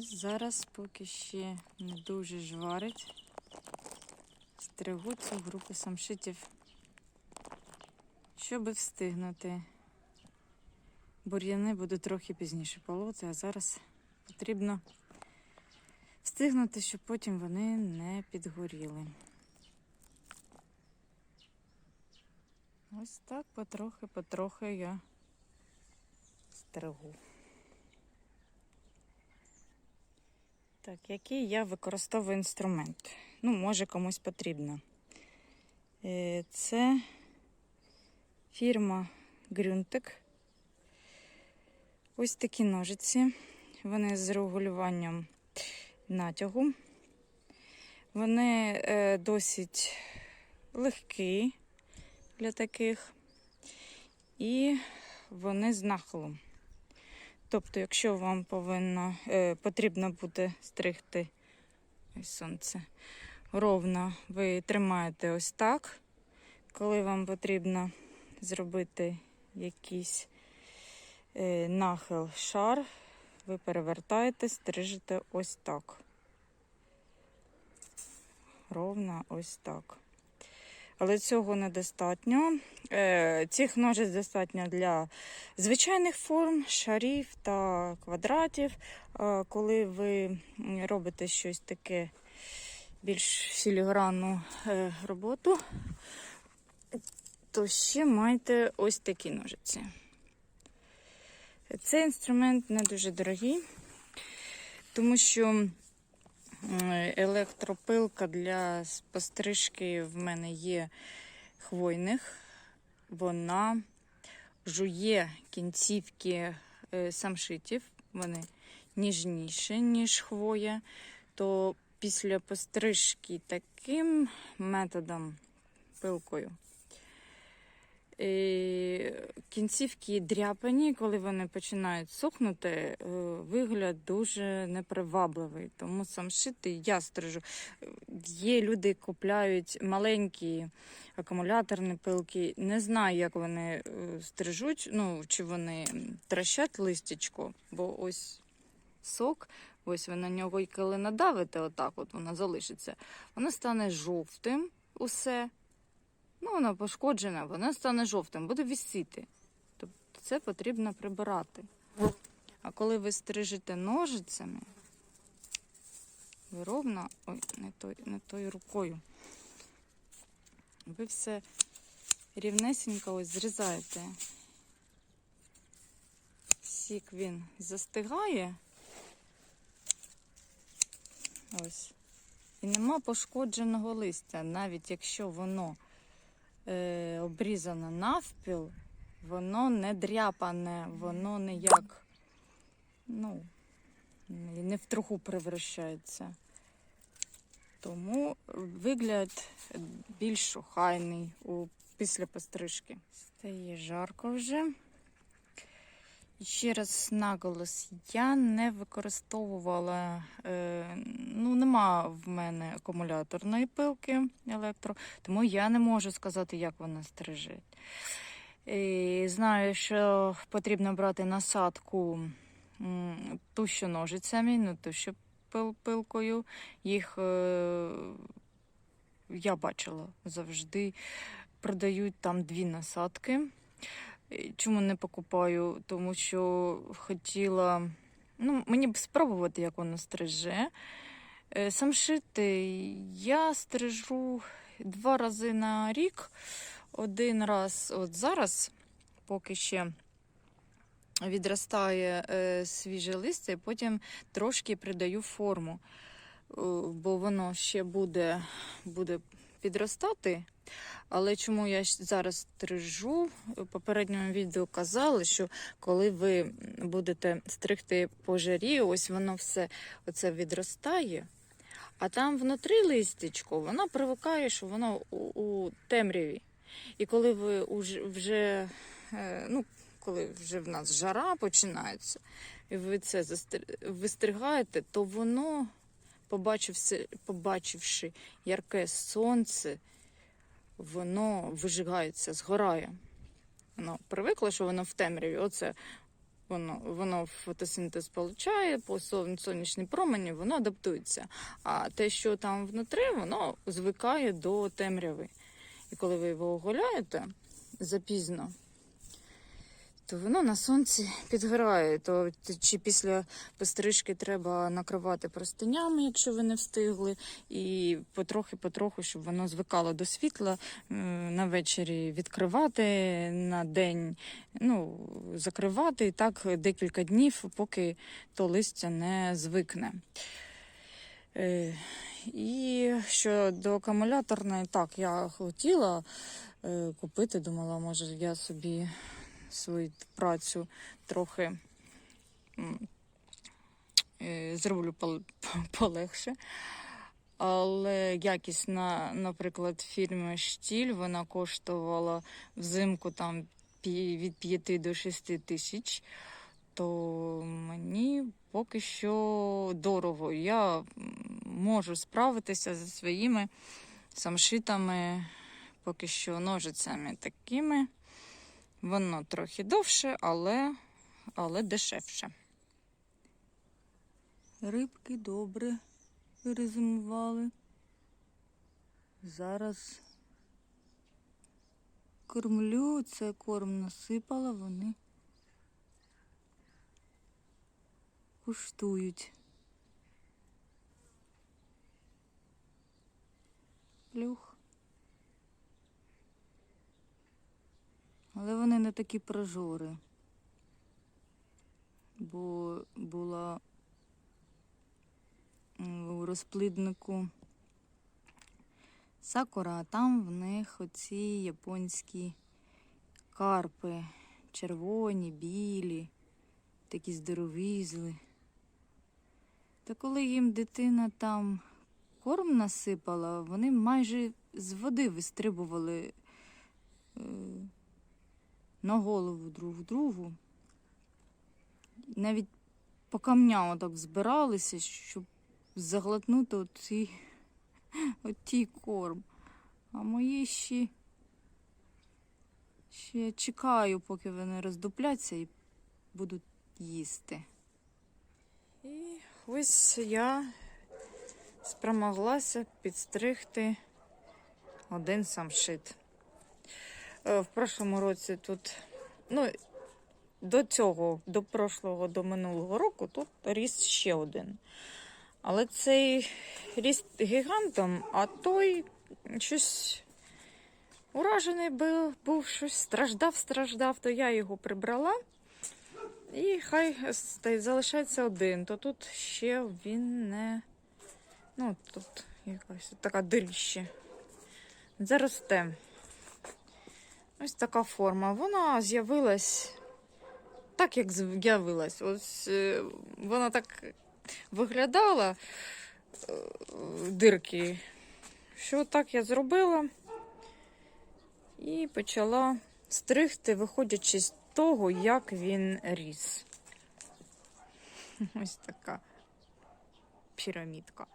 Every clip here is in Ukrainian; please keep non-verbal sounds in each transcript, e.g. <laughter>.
Зараз поки ще не дуже жварить. Стригу цю групу самшитів, щоб встигнути. Бур'яни буду трохи пізніше полоти, а зараз потрібно встигнути, щоб потім вони не підгоріли. Ось так потрохи-потрохи я стригу. Так, який я використовую інструмент? Ну, може комусь потрібно. Е, Це фірма Грюнтик. Ось такі ножиці. Вони з регулюванням натягу. Вони е, досить легкі для таких. І вони з нахилом. Тобто, якщо вам повинно, е, потрібно буде стригти сонце ровно, ви тримаєте ось так. Коли вам потрібно зробити якийсь е, нахил шар, ви перевертаєте, стрижете ось так. Ровно ось так. Але цього недостатньо. Е, Цих ножиць достатньо для звичайних форм, шарів та квадратів. Е, Коли ви робите щось таке більш філігранну е, роботу, то ще маєте ось такі ножиці. Цей інструмент не дуже дорогий, тому що електропилка для пострижки в мене є хвойних. Вона жує кінцівки е, самшитів, вони ніжніші, ніж хвоя. То після пострижки таким методом, пилкою, е, кінцівки дряпані, коли вони починають сохнути, е, вигляд дуже непривабливий. Тому самшити я стрижу. Є люди, купляють маленькі акумуляторні пилки. Не знаю, як вони е, стрижуть, ну чи вони трощать листячко, бо ось сок, ось ви на нього і коли надавите, отак от воно залишиться, воно стане жовтим усе. Ну, воно пошкоджене, воно стане жовтим, буде вісіти. Тобто це потрібно прибирати. А коли ви стрижете ножицями, ви ровно, ой, не той, не тою рукою. Ви все рівнесенько ось зрізаєте. Сік він застигає. Ось. І нема пошкодженого листя, навіть якщо воно е, обрізано навпіл, воно не дряпане, воно не як, ну, не в труху превращається. Тому вигляд більш охайний після пострижки. Стає жарко вже. Ще раз наголос, я не використовувала, е, ну, нема в мене акумуляторної пилки електро, тому я не можу сказати, як вона стриже. І знаю, що потрібно брати насадку ту, що ножицями, не ту, що пил, пилкою. Їх е, я бачила завжди. Продають там дві насадки. Чому не покупаю? Тому що хотіла. Ну, мені б спробувати, як воно стриже. Е, Сам шити я стрижу два рази на рік. Один раз, от зараз, поки ще відростає е, свіже листя, і потім трошки придаю форму, Е, бо воно ще буде, буде підростати. Але чому я зараз стрижу? У попередньому відео казали, що коли ви будете стригти по жарі, ось воно все оце відростає. А там внутрі листячко, воно привикає, що воно у, у темряві. І коли ви вже, е, ну, коли вже в нас жара починається, і ви це вистригаєте, то воно, побачивши, побачивши ярке сонце, воно вижигається, згорає. Воно привикло, що воно в темряві. Оце Воно, воно фотосинтез получає, по сонячній промені воно адаптується. А те, що там внутрі, воно звикає до темряви. І коли ви його оголяєте запізно, то воно на сонці підгорає. То чи після пострижки треба накривати простинями, якщо ви не встигли, і потрохи-потроху, щоб воно звикало до світла, на вечері відкривати, на день ну, закривати і так декілька днів, поки то листя не звикне. Е, І щодо акумуляторної, так, я хотіла е, купити, думала, може, я собі свою працю трохи е, зроблю <laughs> полегше. Але якість на, наприклад, фірми Штіль вона коштувала взимку там від 5 до 6 тисяч, то мені поки що дорого. Я можу справитися зі своїми самшитами, поки що ножицями такими. Воно трохи довше, але, але дешевше. Рибки добре перезимували. Зараз кормлю, це корм насипала, вони куштують. Плюх. Але вони не такі прожори. Бо була у розпліднику сакура, а там в них оці японські карпи. Червоні, білі, такі здоровізли. Та коли їм дитина там корм насипала, вони майже з води вистрибували е, на голову друг другу. Навіть по камням отак збиралися, щоб заглотнути оцей, отій корм. А мої ще, ще чекаю, поки вони роздупляться і будуть їсти. І ось я спромоглася підстригти один самшит. Е, В прошлому році тут, ну, до цього, до прошлого, до минулого року, тут ріс ще один. Але цей ріс гігантом, а той щось уражений був, був щось страждав, страждав, то я його прибрала. І хай залишається один, то тут ще він не. Ну, тут якась така диріще. Заросте. Ось така форма. Вона з'явилась так, як з'явилась. Ось е, вона так виглядала е, дирки. Що так я зробила і почала стригти, виходячи з того, як він ріс. <laughs> Ось така пірамідка.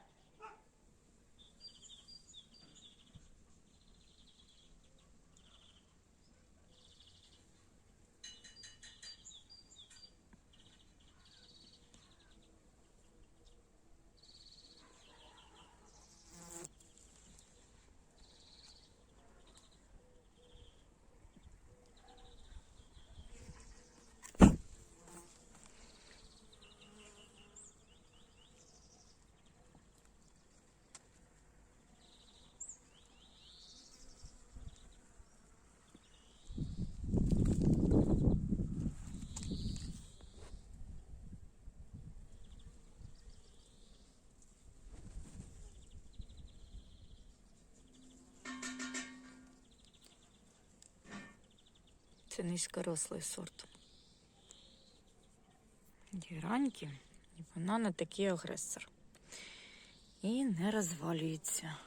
Це низькорослий сорт. Гіраньки, і вона не такий агресор. І не розвалюється.